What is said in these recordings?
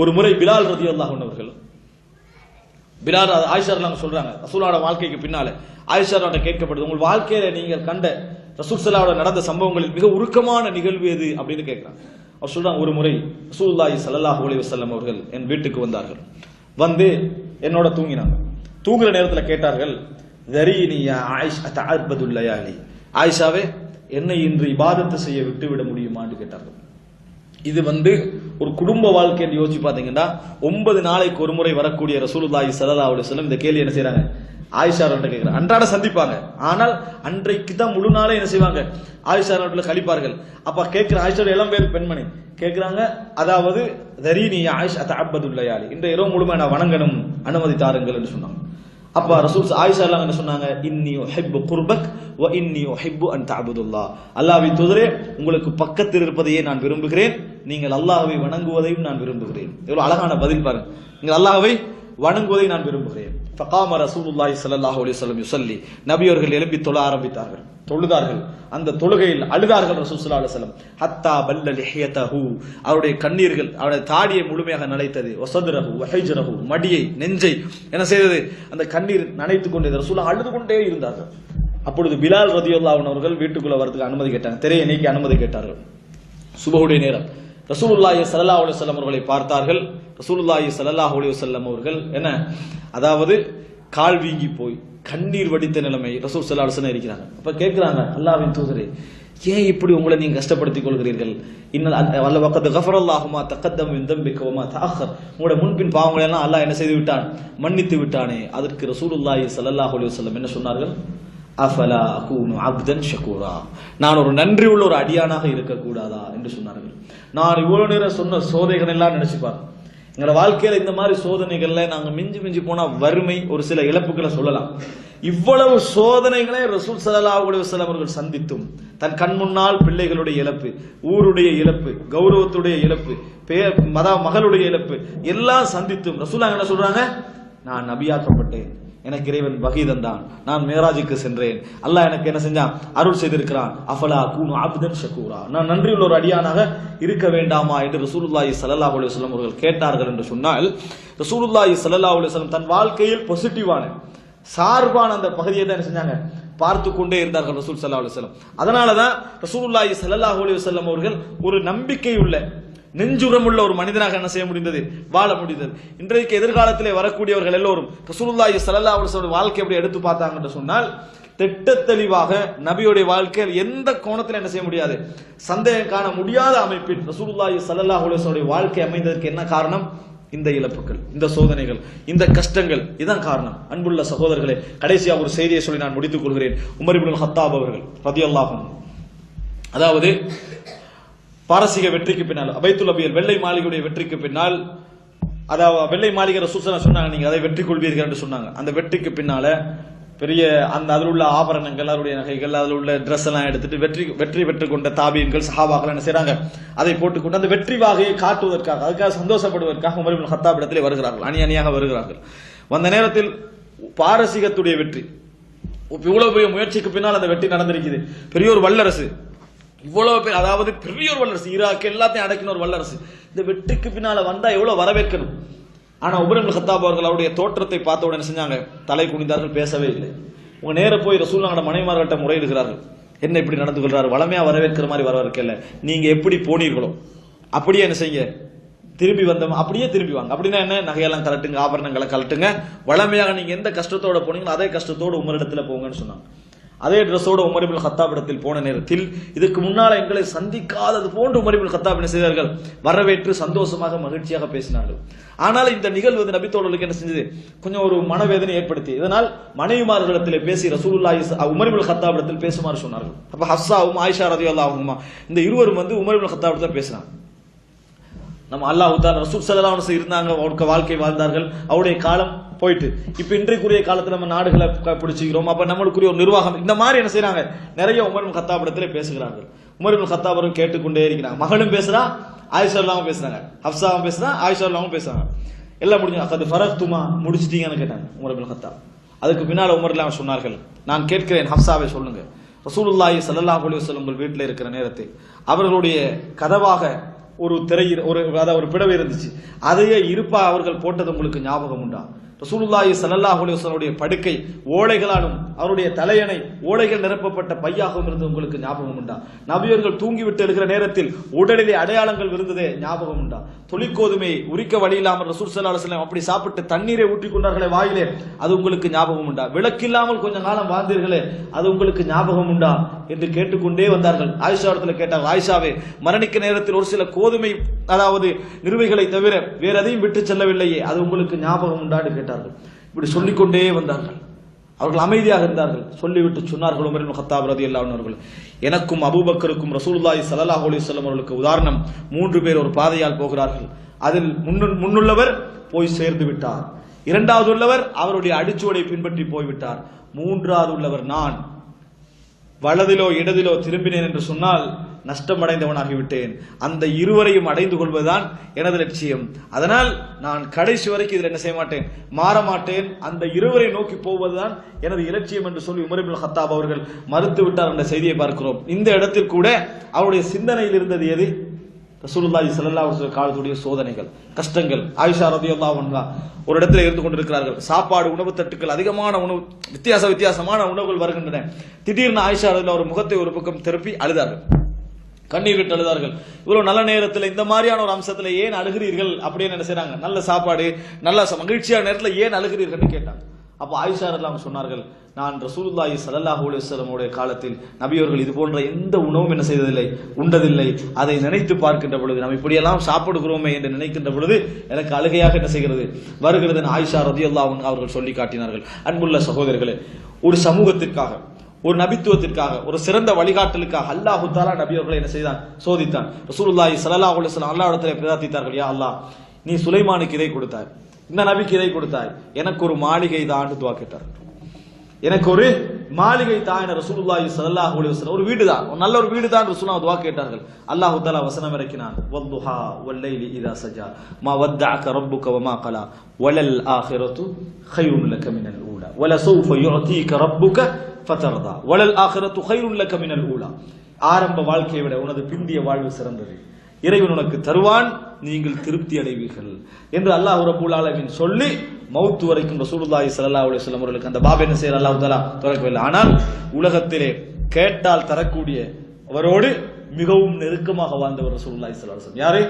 ஒரு முறை பிலால் ரதி அல்லாஹன் அவர்கள் பிலால் ஆயிஷார்லாம் சொல்றாங்க ரசூலாவோட வாழ்க்கைக்கு பின்னாலே ஆயிஷாரோட கேட்கப்படுது உங்கள் வாழ்க்கையில நீங்கள் கண்ட ரசூல் நடந்த சம்பவங்களில் மிக உருக்கமான நிகழ்வு எது? அப்படின்னு கேட்கிறாங்க. அவர் சொல்றாங்க ஒரு முறை ரசூலுல்லாஹி சல்லாஹ் அலைஹி வசல்லம் அவர்கள் என் வீட்டுக்கு வந்தார்கள். வந்து என்னோட தூங்கினாங்க. தூங்குற நேரத்தில் கேட்டார்கள் தரீனி ஆயிஷ் அத்தஅபதுல் லயாலி? ஆயிஷாவே என்னை இன்று இபாதத்தை செய்ய விட்டு விட முடியுமான்னு கேட்டார்கள். இது வந்து ஒரு குடும்ப வாழ்க்கைன்னு யோசிச்சு பார்த்தீங்கன்னா ஒன்பது நாளைக்கு ஒரு முறை வரக்கூடிய ரசூலுல்லாஹி ஸல்லல்லாஹு அலைஹி இந்த கேள்வி என்ன செய்யறாங்க ஆயிஷா அவர்கிட்ட கேட்கிறாங்க. அன்றாட சந்திப்பாங்க. ஆனால் அன்றைக்கு தான் முழு நாளே என்ன செய்வாங்க? ஆயிஷா அவர்களை கழிப்பார்கள். அப்ப கேட்கிற ஆயிஷாவோட இளம் பேர் பெண்மணி. கேட்கிறாங்க அதாவது தரீனி ஆயிஷ் அத்த அபதுல்லையாலி இந்த இரவு முழுமை நான் வணங்கணும் அனுமதி தாருங்கள் என்று சொன்னாங்க. அப்ப ரசூல் ஆயிஷா எல்லாம் என்ன சொன்னாங்க? இன்னியோ ஹெப்பு குர்பக் வ இன்னி ஹெப்பு அன் தஅபுதுல்லா. அல்லாஹ்வின் துதரே உங்களுக்கு பக்கத்தில் இருப்பதையே நான் விரும்புகிறேன். நீங்கள் அல்லாஹவை வணங்குவதையும் நான் விரும்புகிறேன். எவ்வளோ அழகான பதில் பாருங்க. நீங்கள் அல்லாஹவை வணங்குவதை நான் விரும்புகிறேன். ஃபகாம ரசூலுல்லாஹி ஸல்லல்லாஹு அலைஹி வஸல்லம் யுஸல்லி நபியவர்கள் எழுப்பி தொழ ஆரம்பித்தார்கள். தொழுதார்கள். அந்த தொழுகையில் அழுதார்கள் ரசூல் ஸல்லல்லாஹு அலைஹி வஸல்லம். ஹத்தா பல்ல லிஹியதஹு அவருடைய கண்ணீர்கள் அவருடைய தாடியை முழுமையாக நனைத்தது. வசதுரஹு வஹைஜரஹு மடியை நெஞ்சை என்ன செய்தது. அந்த கண்ணீர் நனைத்து கொண்டது ரசூல் அழுது கொண்டே இருந்தார்கள். அப்பொழுது பிலால் ரதியுல்லாஹு அவர்கள் வீட்டுக்குள்ள வரதுக்கு அனுமதி கேட்டாங்க. திரையை நீக்கி அனுமதி கேட்டார்கள். சுபஹுடைய நேரம். ரசூலுல்லாஹி சல்லா அலுவலம் அவர்களை பார்த்தார்கள். ரசூலுல்லாஹி சல்லாஹ் அலுவலம் அவர்கள் என்ன? அதாவது கால் வீங்கி போய் கண்ணீர் வடித்த நிலைமை ரசூல் சல்லா அலைஹி இருக்கிறாங்க. அப்ப கேட்கிறாங்க அல்லாஹ்வின் தூதரே ஏன் இப்படி உங்களை நீங்க கஷ்டப்படுத்திக் கொள்கிறீர்கள்? இன்னும் வல்ல பக்கத்து கஃபரல்லாகுமா தக்கத்தம் மின் தம்பிக்க உங்களோட முன்பின் பாவங்களெல்லாம் அல்லாஹ் என்ன செய்து விட்டான்? மன்னித்து விட்டானே. அதற்கு ரசூலுல்லாஹி சல்லாஹ் அலுவலம் என்ன சொன்னார்கள்? அஃபலா அகூனு அப்தன் ஷகூரா நான் ஒரு நன்றி உள்ள ஒரு அடியானாக இருக்கக்கூடாதா என்று சொன்னார்கள். நான் இவ்வளோ நேரம் சொன்ன சோதனைகள் எல்லாம் நினைச்சுப்பார் எங்களோட வாழ்க்கையில் இந்த மாதிரி சோதனைகளில் நாங்கள் மிஞ்சி மிஞ்சி போனால் வறுமை ஒரு சில இழப்புகளை சொல்லலாம். இவ்வளவு சோதனைகளை ரசூல் சலாவுடைய அலைஹி அவர்கள் சந்தித்தும் தன் கண் முன்னால் பிள்ளைகளுடைய இழப்பு ஊருடைய இழப்பு கௌரவத்துடைய இழப்பு பே மத மகளுடைய இழப்பு எல்லாம் சந்தித்தும் ரசூலா என்ன சொல்றாங்க? நான் நபியாக்கப்பட்டேன். எனக்கு இறைவன் வகை தந்தான். நான் மேராஜுக்கு சென்றேன். அல்லாஹ் எனக்கு என்ன செஞ்சான்? அருள் செய்திருக்கிறான். அஃபலா கூனு அப்தன் ஷக்கூரா நான் நன்றியுள்ள ஒரு அடியானாக இருக்க வேண்டாமா என்று ரசூலுல்லாஹி சல்லா அலைஹி வஸல்லம் அவர்கள் கேட்டார்கள் என்று சொன்னால் ரசூலுல்லாஹி சல்லா அலைஹி வஸல்லம் தன் வாழ்க்கையில் பாசிட்டிவான சார்பான அந்த பகுதியை தான் என்ன செஞ்சாங்க? பார்த்து கொண்டே இருந்தார்கள் ரசூல் சல்லா அலுவலம் அதனால தான் ரசூலுல்லாஹி சல்லா அலைஹி வஸல்லம் அவர்கள் ஒரு நம்பிக்கை உள்ள நெஞ்சுரமுள்ள ஒரு மனிதனாக என்ன செய்ய முடிந்தது? வாழ முடிந்தது. இன்றைக்கு எதிர்காலத்திலே வரக்கூடியவர்கள் எல்லோரும் ரசூலுல்லாஹி ஸல்லல்லாஹு அலைஹி வஸல்லம் வாழ்க்கை எப்படி எடுத்து பார்த்தாங்கன்னு சொன்னால் திட்ட தெளிவாக நபியுடைய வாழ்க்கையில் எந்த கோணத்தில் என்ன செய்ய முடியாது? சந்தேகம் காண முடியாத அமைப்பில் ரசூலுல்லாஹி ஸல்லல்லாஹு அலைஹி வஸல்லம் வாழ்க்கை அமைந்ததற்கு என்ன காரணம்? இந்த இழப்புகள் இந்த சோதனைகள் இந்த கஷ்டங்கள். இதான் காரணம். அன்புள்ள சகோதரர்களே கடைசியாக ஒரு செய்தியை சொல்லி நான் முடித்துக் கொள்கிறேன். உமர் இப்னுல் ஹத்தாப் அவர்கள் ரதியல்லாஹு அதாவது பாரசீக வெற்றிக்கு பின்னால் அபைத்துல் அபியல் வெள்ளை மாளிகையுடைய வெற்றிக்கு பின்னால் அதாவது வெள்ளை மாளிகை ரசூசனா சொன்னாங்க நீங்க அதை வெற்றி கொள்வீர்கள் என்று சொன்னாங்க. அந்த வெற்றிக்கு பின்னால பெரிய அந்த அதில் உள்ள ஆபரணங்கள் அதனுடைய நகைகள் அதில் உள்ள ட்ரெஸ் எல்லாம் எடுத்துட்டு வெற்றி வெற்றி பெற்று கொண்ட தாபியங்கள் சஹாபாக்கள் என்ன செய்யறாங்க அதை போட்டுக்கொண்டு அந்த வெற்றி வாகையை காட்டுவதற்காக அதுக்காக சந்தோஷப்படுவதற்காக உமர் ஹத்தாப் இடத்திலே வருகிறார்கள். அணி அணியாக வருகிறார்கள். வந்த நேரத்தில் பாரசீகத்துடைய வெற்றி. இவ்வளவு பெரிய முயற்சிக்கு பின்னால் அந்த வெற்றி நடந்திருக்குது. பெரிய ஒரு வல்லரசு. இவ்வளவு பேர் அதாவது பெரிய ஒரு வல்லரசு ஈராக் எல்லாத்தையும் அடக்கின ஒரு வல்லரசு. இந்த வெட்டுக்கு பின்னால வந்தா எவ்வளவு வரவேற்கணும்? ஆனா உபரம் ஹத்தாப் அவர்கள் அவருடைய தோற்றத்தை பார்த்த உடனே செஞ்சாங்க. தலை குனிந்தார்கள் பேசவே இல்லை. உங்க நேர போய் ரசூல்லாங்கட மனைமார்கள்ட்ட முறையிடுகிறார்கள். என்ன இப்படி நடந்து கொள்றாரு? வளமையா வரவேற்கிற மாதிரி வரவேற்கல நீங்க எப்படி போனீர்களோ அப்படியே என்ன செய்யுங்க. திரும்பி வந்தோம் அப்படியே திரும்பி வாங்க. அப்படின்னா என்ன? நகையெல்லாம் கலட்டுங்க ஆபரணங்களை கலட்டுங்க வளமையாக நீங்க எந்த கஷ்டத்தோட போனீங்களோ அதே கஷ்டத்தோடு உங்களிடத்துல போங்கன்னு சொன்னாங்க. அதே ட்ரெஸ்ஸோட உமரிபுல் ஹத்தாப் இடத்தில் போன நேரத்தில் இதுக்கு முன்னால் எங்களை சந்திக்காதது போன்று உமரிபுல் ஹத்தாப் என்ன செய்தார்கள்? வரவேற்று சந்தோஷமாக மகிழ்ச்சியாக பேசினார்கள். ஆனால் இந்த நிகழ்வு வந்து நபித்தோழர்களுக்கு என்ன செஞ்சது? கொஞ்சம் ஒரு மனவேதனை ஏற்படுத்தி இதனால் மனைவிமார்களிடத்தில் பேசி ரசூலுல்லாஹி உமரிபுல் ஹத்தாப் இடத்தில் பேசுமாறு சொன்னார்கள். அப்போ ஹஸ்ஸாவும் ஆயிஷா ரதியல்லாஹுமா இந்த இருவரும் வந்து உமரிபுல் ஹத்தாப் இடத்தில் பேசினாங்க. நம்ம அல்லாஹ் தாலா ரசூல் ஸல்லல்லாஹு அலைஹி இருந்தாங்க அவருக்கு வாழ்க்கை வாழ்ந்தார்கள். அவருடைய காலம் போயிட்டு. இப்போ இன்றைக்குரிய காலத்தில் நம்ம நாடுகளை பிடிச்சிக்கிறோம். அப்போ நம்மளுக்குரிய ஒரு நிர்வாகம். இந்த மாதிரி என்ன செய்கிறாங்க நிறைய உமர் இப்னு பேசுகிறார்கள். உமர் இப்னு கேட்டுக்கொண்டே இருக்கிறாங்க. மகளும் பேசுறா ஆயிஷா அல்லாவும் பேசுறாங்க. ஹப்சாவும் பேசுறா ஆயிஷா இல்லாமல் பேசுறாங்க. எல்லாம் முடிஞ்சு அது ஃபரக்துமா? முடிச்சிட்டீங்கன்னு கேட்டாங்க உமர் கத்தா அதுக்கு பின்னால் உமர் சொன்னார்கள் நான் கேட்கிறேன் ஹப்சாவை சொல்லுங்க. ரசூலுல்லாஹி சல்லாஹ் அலைஹி வல்லம் உங்கள் வீட்டில் இருக்கிற நேரத்தில் அவர்களுடைய கதவாக ஒரு திரை ஒரு அதாவது ஒரு பிடவை இருந்துச்சு. அதையே இருப்பா அவர்கள் போட்டது உங்களுக்கு ஞாபகம் உண்டா? ரசூலுல்லாஹி சல்லாஹ் அலைஹி படுக்கை ஓலைகளாலும் அவருடைய தலையணை ஓலைகள் நிரப்பப்பட்ட பையாகவும் இருந்து உங்களுக்கு ஞாபகம் உண்டா? நபியர்கள் தூங்கிவிட்டு எழுகிற நேரத்தில் உடலிலே அடையாளங்கள் இருந்ததே ஞாபகம் உண்டா? தொழிற்கோதுமை உரிக்க வழி இல்லாமல் ரசூல் ஸல்லல்லாஹு அலைஹி அப்படி சாப்பிட்டு தண்ணீரை ஊற்றிக் கொண்டார்களே வாயிலே அது உங்களுக்கு ஞாபகம் உண்டா? விளக்கில்லாமல் கொஞ்ச காலம் வாழ்ந்தீர்களே அது உங்களுக்கு ஞாபகம் உண்டா? என்று கேட்டுக்கொண்டே வந்தார்கள். ஆயிஷா இடத்துல கேட்டாங்க ஆயிஷாவே மரணிக்க நேரத்தில் ஒரு சில கோதுமை அதாவது நிறுவைகளை தவிர வேற எதையும் விட்டு செல்லவில்லையே அது உங்களுக்கு ஞாபகம் உண்டான்னு கேட்டார்கள். இப்படி சொல்லிக்கொண்டே வந்தார்கள். அவர்கள் அமைதியாக இருந்தார்கள். சொல்லிவிட்டு சொன்னார்கள் உமரின் ஹத்தாப் ரதி ரலியல்லாஹு எனக்கும் அபூபக்கருக்கும் ரசூல்லாய் ஸல்லல்லாஹு அலிசல்லம் அவர்களுக்கு உதாரணம். மூன்று பேர் ஒரு பாதையால் போகிறார்கள். அதில் முன்னு- முன்னுள்ளவர் போய் சேர்ந்து விட்டார். இரண்டாவது உள்ளவர் அவருடைய அடிச்சுவடை பின்பற்றி போய்விட்டார். மூன்றாவது உள்ளவர் நான் வலதிலோ இடதிலோ திரும்பினேன் என்று சொன்னால் நஷ்டமடைந்தவனாகிவிட்டேன். அந்த இருவரையும் அடைந்து கொள்வதுதான் எனது லட்சியம். அதனால் நான் கடைசி வரைக்கும் இதில் என்ன செய்ய மாட்டேன் மாற மாட்டேன் அந்த இருவரை நோக்கி போவதுதான் எனது இலட்சியம் என்று சொல்லி உமரிபுல் ஹத்தாப் அவர்கள் மறுத்து விட்டார் என்ற செய்தியை பார்க்கிறோம். இந்த இடத்தில் கூட அவருடைய சிந்தனையில் இருந்தது எது? ரசூலுல்லாஹி ஸல்லல்லாஹு அவர்கள் காலத்துடைய சோதனைகள் கஷ்டங்கள். ஆயிஷா ரலியல்லாஹு அன்ஹா ஒரு இடத்துல இருந்து கொண்டிருக்கிறார்கள். சாப்பாடு உணவு தட்டுக்கள் அதிகமான உணவு வித்தியாச வித்தியாசமான உணவுகள் வருகின்றன. திடீர்னு ஆயிஷா ரலியல்லாஹு ஒரு முகத்தை ஒரு பக்கம் திருப்பி அழுதார்கள். கண்ணீர் விட்டு அழுதார்கள். இவ்வளவு நல்ல நேரத்தில் இந்த மாதிரியான ஒரு அம்சத்தில் ஏன் அழுகிறீர்கள் அப்படின்னு என்ன செய்றாங்க நல்ல சாப்பாடு நல்ல மகிழ்ச்சியான நேரத்தில் ஏன் அழுகிறீர்கள்னு கேட்டாங்க. அப்போ ஆயிஷா எல்லாம் சொன்னார்கள் நான் ரசூலுல்லாஹி ஸல்லல்லாஹு அலைஹி காலத்தில் நபியவர்கள் இது போன்ற எந்த உணவும் என்ன செய்ததில்லை உண்டதில்லை. அதை நினைத்து பார்க்கின்ற பொழுது நாம் இப்படியெல்லாம் சாப்பிடுகிறோமே என்று நினைக்கின்ற பொழுது எனக்கு அழுகையாக என்ன செய்கிறது? வருகிறது என்று ஆயிஷா ரதியல்லாஹு அவர்கள் சொல்லி காட்டினார்கள். அன்புள்ள சகோதரர்களே ஒரு சமூகத்திற்காக ஒரு நபித்துவத்திற்காக ஒரு சிறந்த வழிகாட்டலுக்காக அல்லாஹு தாலா நபி அவர்களை என்ன செய்தான்? சோதித்தான். ரசூலுல்லாஹி சல்லா அலுவலாம் அல்லா இடத்துல பிரார்த்தித்தார்கள் யா அல்லா நீ சுலைமானுக்கு இதை கொடுத்தாய். இந்த நபிக்கு இதை கொடுத்தாய். எனக்கு ஒரு மாளிகை தான் துவா கேட்டார். எனக்கு ஒரு மாளிகை தான் என ரசூலுல்லாஹி சல்லாஹ் அலுவலாம் ஒரு வீடு தான் ஒரு நல்ல ஒரு வீடு தான் ரசூலா துவா கேட்டார்கள். அல்லாஹு தாலா வசனம் இறக்கினான். வல்லுஹா வல்லைலி இதா சஜா. மா வத்தாக்க கரப்பு கவமா கலா. வலல் ஆஹிரத்து ஹையுன் லக்க மினல் ஊடா வலசௌஃப யுஅதீக ரப்புக்க ஃபதர்தா வளல் ஆகிறத்து ஹைருள்ள கமினல் ஊலா ஆரம்ப வாழ்க்கையை விட உனது பிந்திய வாழ்வு சிறந்தது. இறைவன் உனக்கு தருவான் நீங்கள் திருப்தி அடைவீர்கள் என்று அல்லாஹ் ரபுல் ஆலமின் சொல்லி மௌத்து வரைக்கும் ரசூலுல்லாஹி சல்லா அலி சொல்லம் அவர்களுக்கு அந்த பாபே என்ன செய்யற அல்லாஹ் தலா திறக்கவில்லை ஆனால் உலகத்திலே கேட்டால் தரக்கூடிய அவரோடு மிகவும் நெருக்கமாக வாழ்ந்தவர் ரசூலுல்லாஹி ஸல்லல்லாஹு அலைஹி வஸல்லம். யாரு?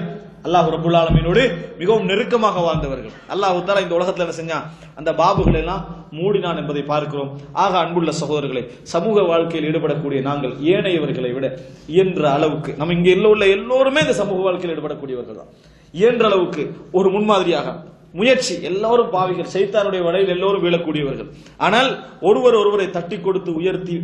அல்லாஹ் ரப்பூல் ஆலமீனோடு மிகவும் நெருக்கமாக வாழ்ந்தவர்கள். அல்லாஹ் தஆலா இந்த உலகத்துல என்ன செஞ்சான்? அந்த பாபுகள் எல்லாம் மூடினான் என்பதை பார்க்கிறோம். ஆக அன்புள்ள சகோதரர்களை சமூக வாழ்க்கையில் ஈடுபடக்கூடிய நாங்கள் ஏனையவர்களை விட இயன்ற அளவுக்கு நம்ம இங்கே உள்ள எல்லோருமே இந்த சமூக வாழ்க்கையில் ஈடுபடக்கூடியவர்கள் தான். இயன்ற அளவுக்கு ஒரு முன்மாதிரியாக முயற்சி. எல்லாரும் பாவிகள். சைத்தானுடைய வலையில் எல்லோரும் வீழக்கூடியவர்கள். ஆனால் ஒருவர் ஒருவரை தட்டி கொடுத்து உயர்த்தி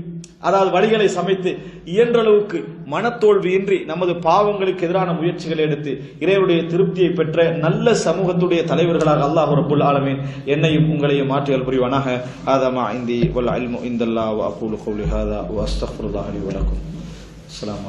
அதாவது வழிகளை சமைத்து இயன்ற அளவுக்கு மனத்தோல்வியின்றி நமது பாவங்களுக்கு எதிரான முயற்சிகளை எடுத்து இறைவனுடைய திருப்தியை பெற்ற நல்ல சமூகத்துடைய தலைவர்களாக அல்லாஹ் ரபுல் ஆலமீன் என்னையும் உங்களையும் மாற்றியல் புரிவானாக. ஆதமா இந்தி வல் அல்மு இந்தல்லா வ அகூலு ஹாதா வ அஸ்தக்ஃபிருல்லாஹி லி வ லக்கும். அஸ்ஸலாமு